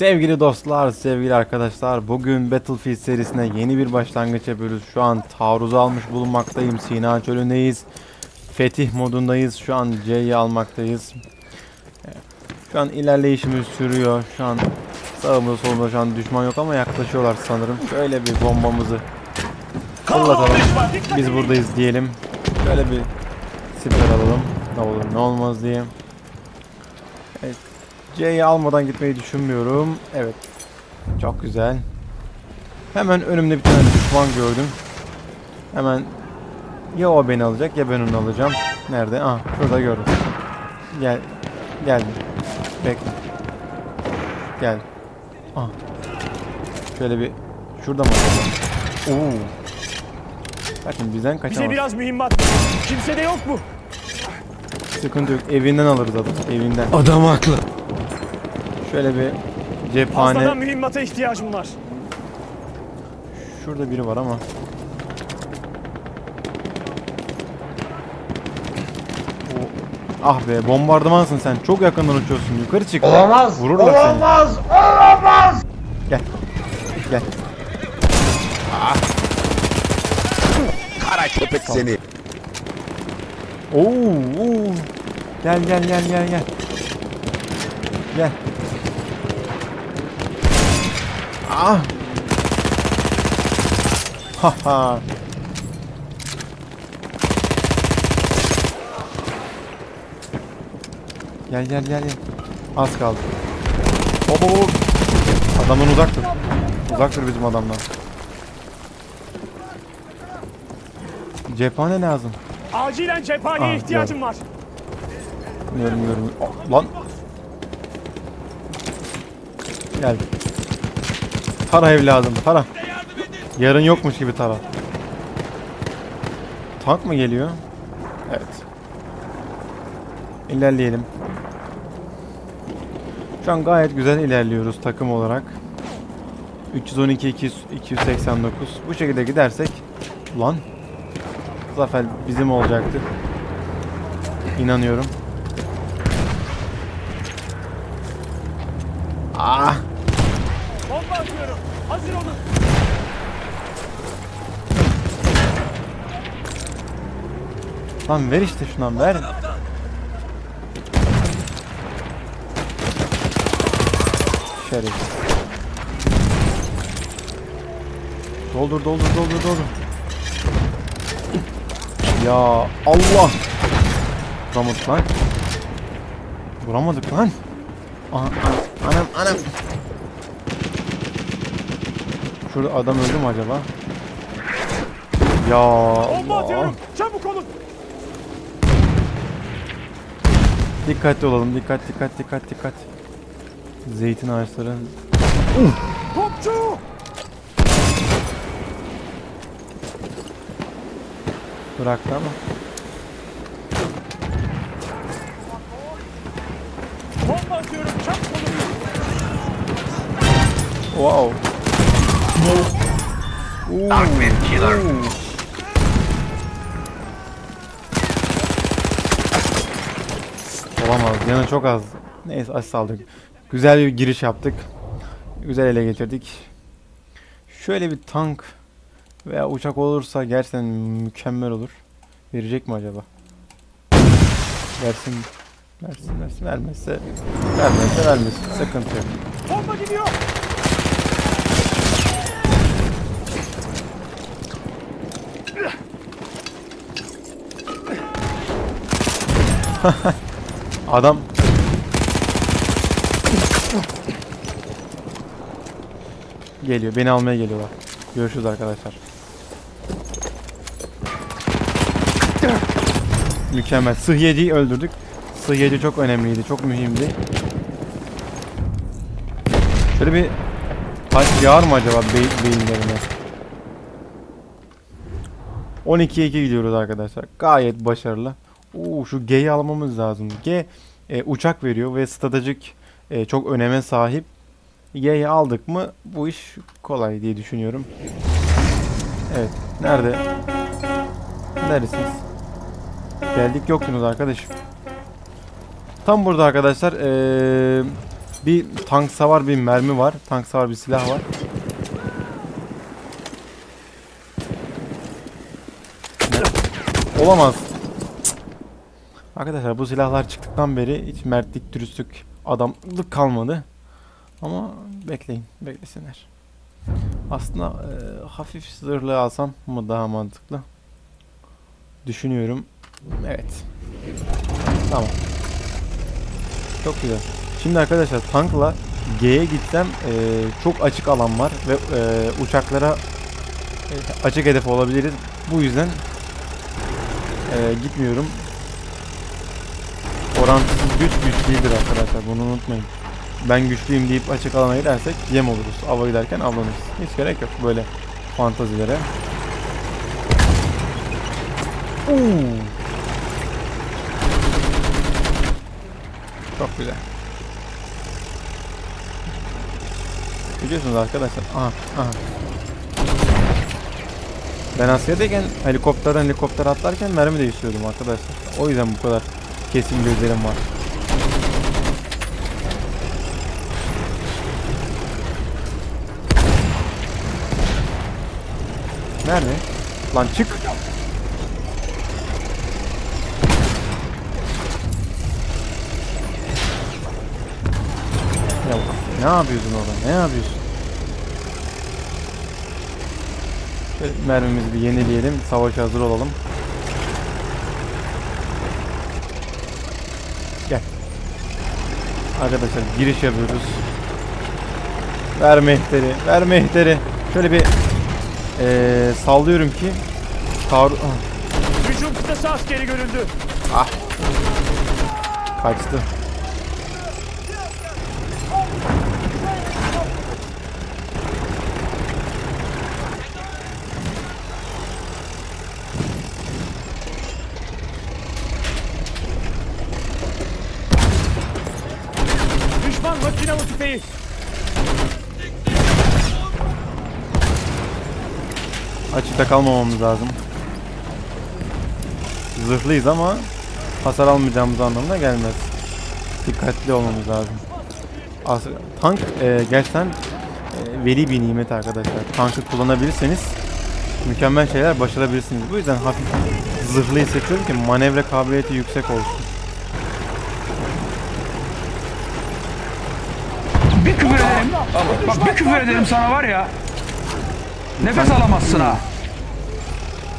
Sevgili dostlar, sevgili arkadaşlar, bugün Battlefield serisine yeni bir başlangıç yapıyoruz. Şu an taarruzu almış bulunmaktayım. Sina çölündeyiz. Fetih modundayız. Şu an C'yi almaktayız. Şu an ilerleyişimiz sürüyor. Şu an sağımızda solumuzda şu an düşman yok ama yaklaşıyorlar sanırım. Şöyle bir bombamızı fırlatalım. Biz buradayız diyelim. Şöyle bir siper alalım. Ne olur ne olmaz diye. C'yi almadan gitmeyi düşünmüyorum. Evet. Çok güzel. Hemen önümde bir tane düşman gördüm. Hemen ya o beni alacak ya ben onu alacağım. Nerede? Ah şurada gördüm. Gel. Geldim. Bekle. Gel. Ah. Şöyle bir şurada mı? Oo. Bakın bizden Bize kaçamaz. biraz mühimmat. Kimse de yok mu? Sıkıntı yok. Evinden alırız adam. Evinden. Adam haklı. Şöyle bir cephane. mühimmata ihtiyacım var. Şurada biri var ama. O- Ah be bombardımansın sen. Çok yakından uçuyorsun. Yukarı çık. Olamaz. Vururlar seni. olamaz. Olamaz. Gel. Gel. Kara köpek seni. Oo, oo. Gel gel gel gel gel. Gel. Ah. Ha ha. Gel gel gel gel. Az kaldı. Hop hop hop. Adamdan uzak dur. Uzak dur bizim adamdan. Cephane lazım. Acilen cephaneye Ah, ihtiyacım var. Bilmiyorum. Oh, Lan. Gel. Tara evladım tara. Yarın yokmuş gibi tara. Tank mı geliyor? Evet. İlerleyelim. Şu an gayet güzel ilerliyoruz takım olarak. 312 200, 289. Bu şekilde gidersek lan zafer bizim olacaktır. İnanıyorum. Ah! Hazır olun. Lan ver işte şundan ver. Şerefsiz. Doldur doldur doldur doldur. Ya Allah. Vuramadık lan. Vuramadık lan. Aha, ana- anam anam. Şurada adam öldü mü acaba? Ya Allah. Çabuk olun. Dikkatli olalım. Dikkat dikkat dikkat dikkat. Zeytin ağaçları. Topçu. Bıraktı ama. Bomba atıyorum. Çabuk olun. Wow. Oo. Oo. Olamaz. Yanı çok az. Neyse aç saldık. Güzel bir giriş yaptık. Güzel ele getirdik. Şöyle bir tank veya uçak olursa gerçekten mükemmel olur. Verecek mi acaba? Versin. Versin versin. Vermezse vermezse vermesin. Sıkıntı yok. Bomba gidiyor. Adam Geliyor. Beni almaya geliyorlar. Görüşürüz arkadaşlar. Mükemmel. Sıhyeciyi öldürdük. Sıhyeci çok önemliydi. Çok mühimdi. Şöyle bir taş yağar mı acaba be beyinlerine? 12'ye 2 gidiyoruz arkadaşlar. Gayet başarılı. Oo, şu G'yi almamız lazım. G e, uçak veriyor ve stratejik e, çok öneme sahip. Y'yi aldık mı bu iş kolay diye düşünüyorum. Evet. Nerede? Neredesiniz? Geldik yoktunuz arkadaşım. Tam burada arkadaşlar. eee, Bir tank savar bir mermi var. Tank savar bir silah var. Olamaz. Arkadaşlar bu silahlar çıktıktan beri hiç mertlik, dürüstlük, adamlık kalmadı. Ama bekleyin, beklesinler. Aslında e, hafif zırhlı alsam mı daha mantıklı? Düşünüyorum. Evet. Tamam. Çok güzel. Şimdi arkadaşlar tankla G'ye gitsem e, çok açık alan var ve e, uçaklara e, açık hedef olabiliriz. Bu yüzden e, gitmiyorum. Orantısız güç güç değildir arkadaşlar. Bunu unutmayın. Ben güçlüyüm deyip açık alana gidersek yem oluruz. Ava giderken avlanırız. Hiç gerek yok böyle fantazilere. Oo. Çok güzel. Biliyorsunuz arkadaşlar. Aha, aha. Ben Asya'dayken helikopterden helikopter atlarken mermi değiştiriyordum arkadaşlar. O yüzden bu kadar kesin gözlerim var. Nerede? Lan çık. Ya ne yapıyorsun orada? Ne yapıyorsun? Mermimizi bir yenileyelim. Savaşa hazır olalım. Gel. Arkadaşlar giriş yapıyoruz. Ver mehteri. Ver mehteri. Şöyle bir eee, sallıyorum ki Taarruz... Ah, Hücum kıtası askeri görüldü. kaçtı. Açıkta kalmamamız lazım. Zırhlıyız ama hasar almayacağımız anlamına gelmez. Dikkatli olmamız lazım. As- tank e, gerçekten e, veli bir nimet arkadaşlar. Tankı kullanabilirseniz mükemmel şeyler başarabilirsiniz. Bu yüzden hafif zırhlıyı seçiyorum ki manevra kabiliyeti yüksek olsun. Bir küfür ederim. Bak bir küfür ederim sana var ya. Nefes alamazsın ha.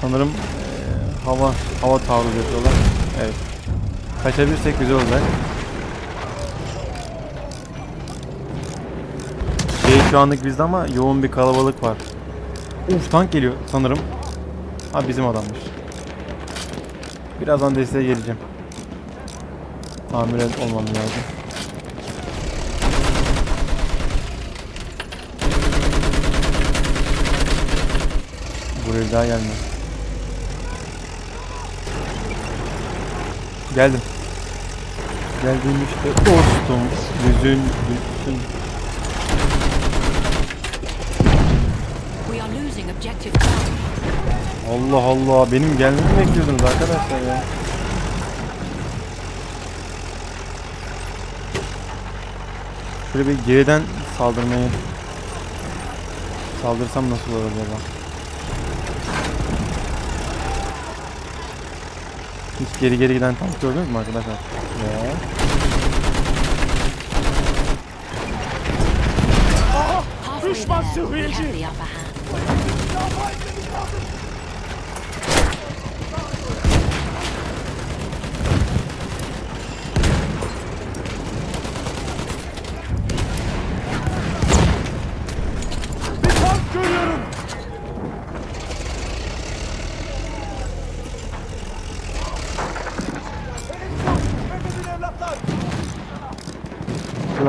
Sanırım e, hava hava taarruz yapıyorlar. Evet. Kaçabilirsek güzel olacak. Şey şu anlık bizde ama yoğun bir kalabalık var. Uf tank geliyor sanırım. Ha bizim adammış. Birazdan desteğe geleceğim. Tamir olmam lazım. Buraya daha gelme. Geldim. Geldim işte dostum. Yüzün Charlie. Allah Allah benim gelmemi bekliyordunuz arkadaşlar ya. Şöyle bir geriden saldırmayı saldırsam nasıl olur acaba? Hiç geri geri giden tank gördünüz mü arkadaşlar? Ya. Düşman sıhhiyeci.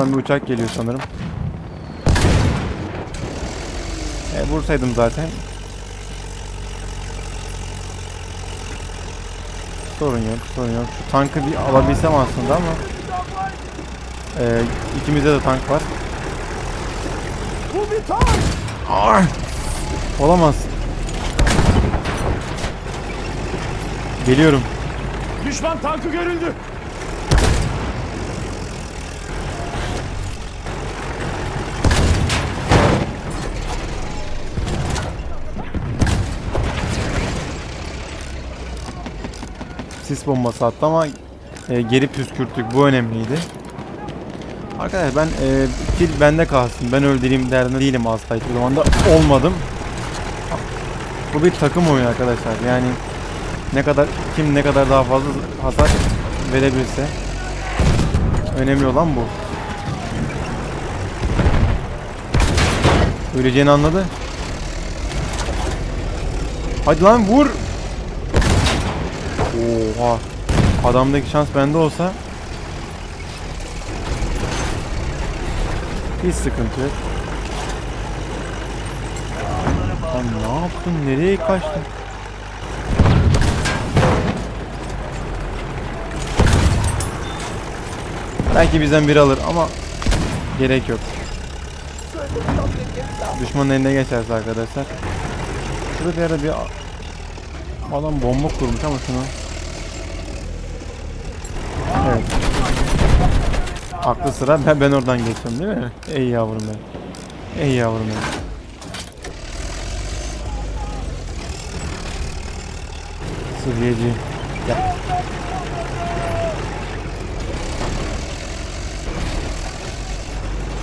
Şuradan bir uçak geliyor sanırım. E, vursaydım zaten. Sorun yok, sorun yok. Şu tankı bir alabilsem aslında ama e, ikimizde de tank var. Bu! Olamaz. Geliyorum. Düşman tankı görüldü. Sis bombası attı ama e, geri püskürttük. Bu önemliydi. Arkadaşlar ben e, kill bende kalsın. Ben öldüreyim derdinde değilim asla hiçbir zaman da olmadım. Bu bir takım oyunu arkadaşlar. Yani ne kadar kim ne kadar daha fazla hasar verebilirse önemli olan bu. Öleceğini anladı. Hadi lan vur. Oha. Adamdaki şans bende olsa hiç sıkıntı yok. Lan ne yaptın? Nereye kaçtın? Belki bizden biri alır ama gerek yok. Düşmanın eline geçerse arkadaşlar. Şurada bir yerde bir adam bomba kurmuş ama şunu. Aklı sıra ben, ben oradan geçiyorum değil mi? Ey yavrum benim. Ey yavrum benim. Sıhhiyeci. Gel.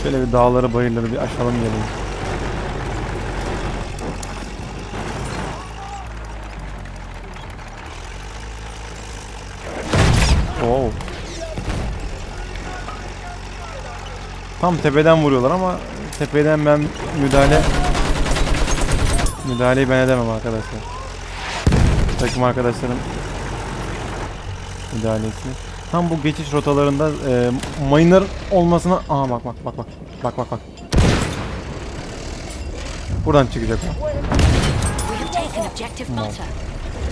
Şöyle bir dağları bayırları bir aşalım gelelim. Oo. Tam tepeden vuruyorlar ama tepeden ben müdahale müdahaleyi ben edemem arkadaşlar. Takım arkadaşlarım müdahalesi. Tam bu geçiş rotalarında e, miner olmasına aha bak bak bak bak bak bak bak. Buradan çıkacak o.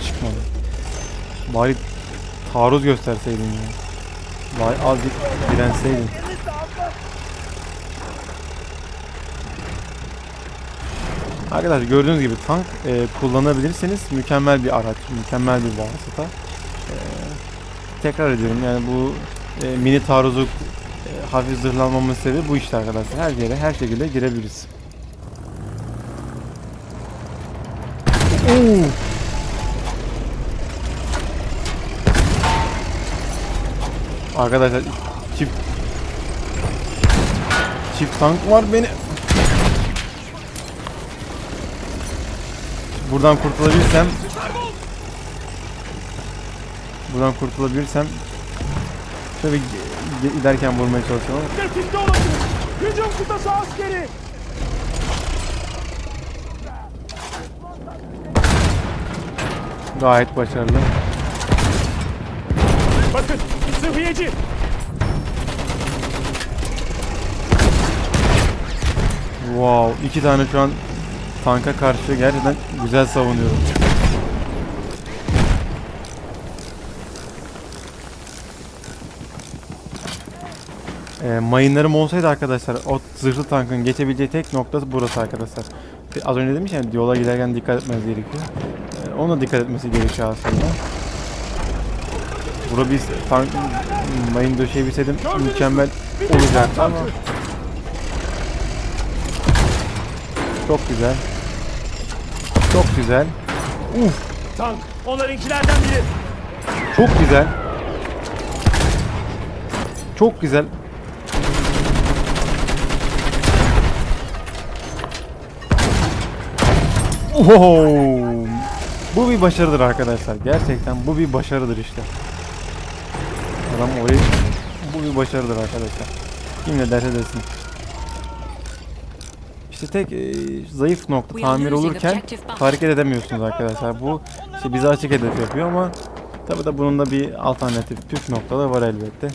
Çıkmadı. Bari taarruz gösterseydin ya. Bari azıcık direnseydin. Arkadaşlar gördüğünüz gibi tank e, kullanabilirseniz mükemmel bir araç, mükemmel bir vasıta. E, tekrar ediyorum yani bu e, mini taarruzu e, hafif zırhlanmamın sebebi bu işte arkadaşlar. Her yere her şekilde girebiliriz. Oo. Arkadaşlar çift çift tank var beni. Buradan kurtulabilirsem Buradan kurtulabilirsem şöyle giderken vurmaya olasınız. Hücum kıtası askeri. gayet başarılı. Bakın sıhhiyeci. Wow, iki tane şu an tanka karşı gerçekten güzel savunuyorum. E, mayınlarım olsaydı arkadaşlar o zırhlı tankın geçebileceği tek noktası burası arkadaşlar. Az önce demiş yani yola giderken dikkat etmeniz gerekiyor. E, ona dikkat etmesi gerekiyor aslında. Burada biz tank mayın döşeyebilseydim mükemmel olacaktı ama çok güzel. Çok güzel. Tank onlarınkilerden biri. Çok güzel. Çok güzel. Wow. Bu bir başarıdır arkadaşlar. Gerçekten bu bir başarıdır işte. Adam orayı bu bir başarıdır arkadaşlar. Kim ne derse desin. İşte tek e, zayıf nokta tamir olurken hareket edemiyorsunuz arkadaşlar. Bu işte bizi açık hedef yapıyor ama tabi da bunun da bir alternatif püf noktaları var elbette.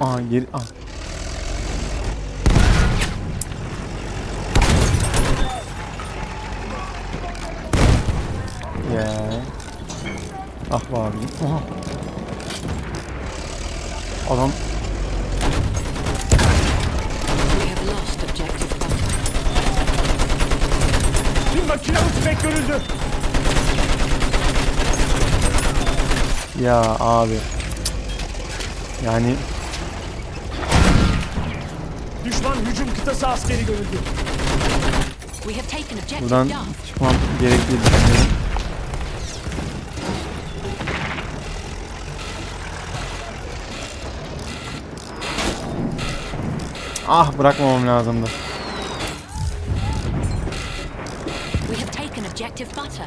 Aha geri ah. Ya. Ah be abi. Aha. Adam Düşman silahı tüfek görüldü. Ya abi. Yani Düşman hücum kıtası askeri görüldü. Buradan çıkmam gerekli. Ah bırakmamam lazımdı. Taken objective butter.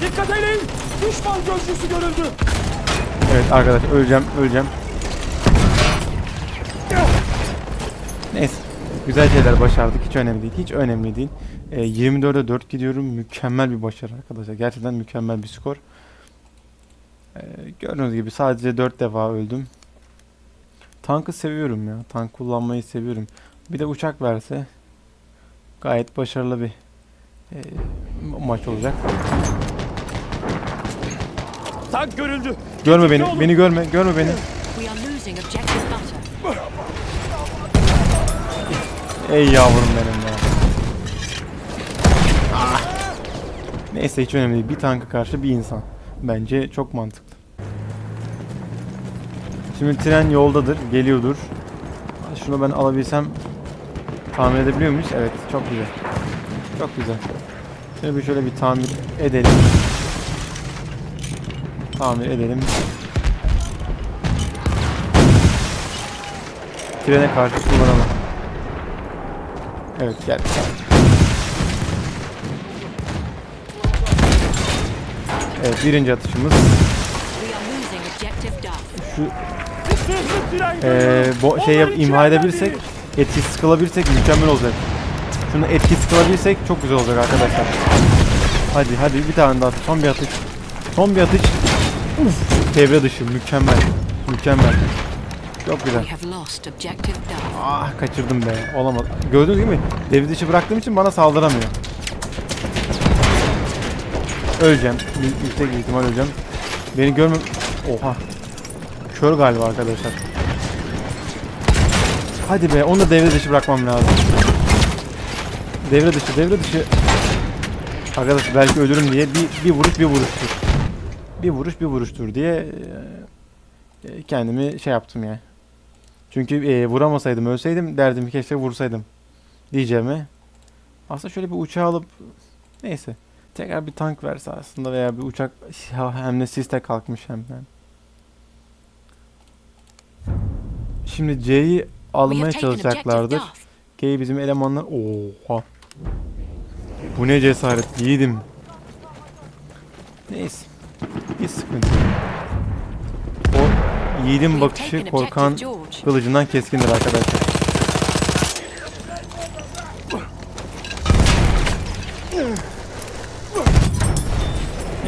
Dikkat edin! Düşman gözcüsü görüldü. Evet arkadaş öleceğim öleceğim. Neyse. Güzel şeyler başardık. Hiç önemli değil. Hiç önemli değil. Ee, 24'e 4 gidiyorum. Mükemmel bir başarı arkadaşlar. Gerçekten mükemmel bir skor. Ee, gördüğünüz gibi sadece 4 defa öldüm. Tankı seviyorum ya. Tank kullanmayı seviyorum. Bir de uçak verse gayet başarılı bir e, maç olacak. Tank görüldü. Görme beni. Beni görme. Görme beni. Ey yavrum benim ya. Ah. Neyse hiç önemli değil. Bir tanka karşı bir insan. Bence çok mantıklı. Şimdi tren yoldadır, geliyordur. Şunu ben alabilsem tamir edebiliyor muyuz? Evet, çok güzel. Çok güzel. Şöyle bir şöyle bir tamir edelim. Tamir edelim. Trene karşı kullanalım. Evet gel. Evet birinci atışımız. Şu Görüldü. bo şey yap, imha edebilirsek, etkisiz kılabilirsek mükemmel olacak. Şunu etkisiz kılabilirsek çok güzel olacak arkadaşlar. Hadi hadi bir tane daha. Son bir atış. Son bir atış. Uf, devre dışı mükemmel. Mükemmel. Çok güzel. Ah kaçırdım be. Olamadı. Gördüğünüz gibi devre dışı bıraktığım için bana saldıramıyor. Öleceğim. Yüksek ihtimal öleceğim. Beni görmem... Oha. Kör galiba arkadaşlar. Hadi be onu da devre dışı bırakmam lazım. Devre dışı devre dışı. Arkadaşlar belki ölürüm diye bir, bir vuruş bir vuruştur. Bir vuruş bir vuruştur diye e, e, kendimi şey yaptım ya. Çünkü e, vuramasaydım ölseydim derdim keşke vursaydım diyeceğime. Aslında şöyle bir uçağı alıp neyse tekrar bir tank verse aslında veya bir uçak hem de siste kalkmış hem de. Şimdi C'yi almaya çalışacaklardır. G'yi bizim elemanlar oha. Bu ne cesaret yiğidim. Neyse. Bir sıkıntı. O yiğidin bakışı korkan. Kılıcından keskindir arkadaşlar.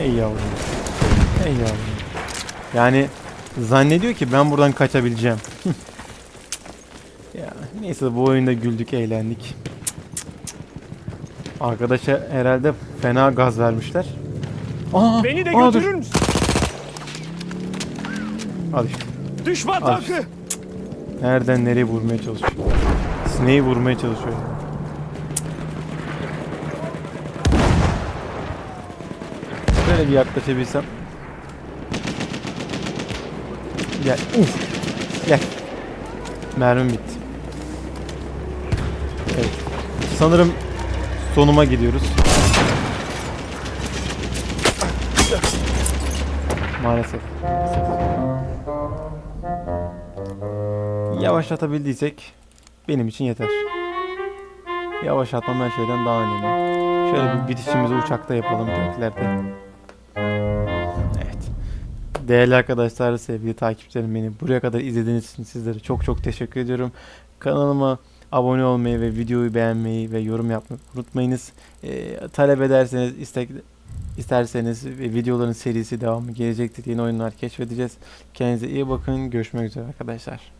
Ey yavrum. Ey yavrum. Yani zannediyor ki ben buradan kaçabileceğim. neyse bu oyunda güldük eğlendik. Arkadaşa herhalde fena gaz vermişler. Aa, Beni de aa, dur. götürür müsün? Al işte. Düşman Al tankı. Nereden nereye vurmaya çalışıyor? Sineği vurmaya çalışıyor. Şöyle bir yaklaşabilsem. Gel. Uf. Gel. Mermim bitti. Sanırım sonuma gidiyoruz. Maalesef. Yavaşlatabildiysek benim için yeter. Yavaşlatmam her şeyden daha önemli. Şöyle bir bitişimizi uçakta yapalım göklerde. Evet. Değerli arkadaşlar, sevgili takipçilerim beni buraya kadar izlediğiniz için sizlere çok çok teşekkür ediyorum. Kanalıma abone olmayı ve videoyu beğenmeyi ve yorum yapmayı unutmayınız. Ee, talep ederseniz, istek isterseniz videoların serisi devamı gelecektir. Yeni oyunlar keşfedeceğiz. Kendinize iyi bakın. Görüşmek üzere arkadaşlar.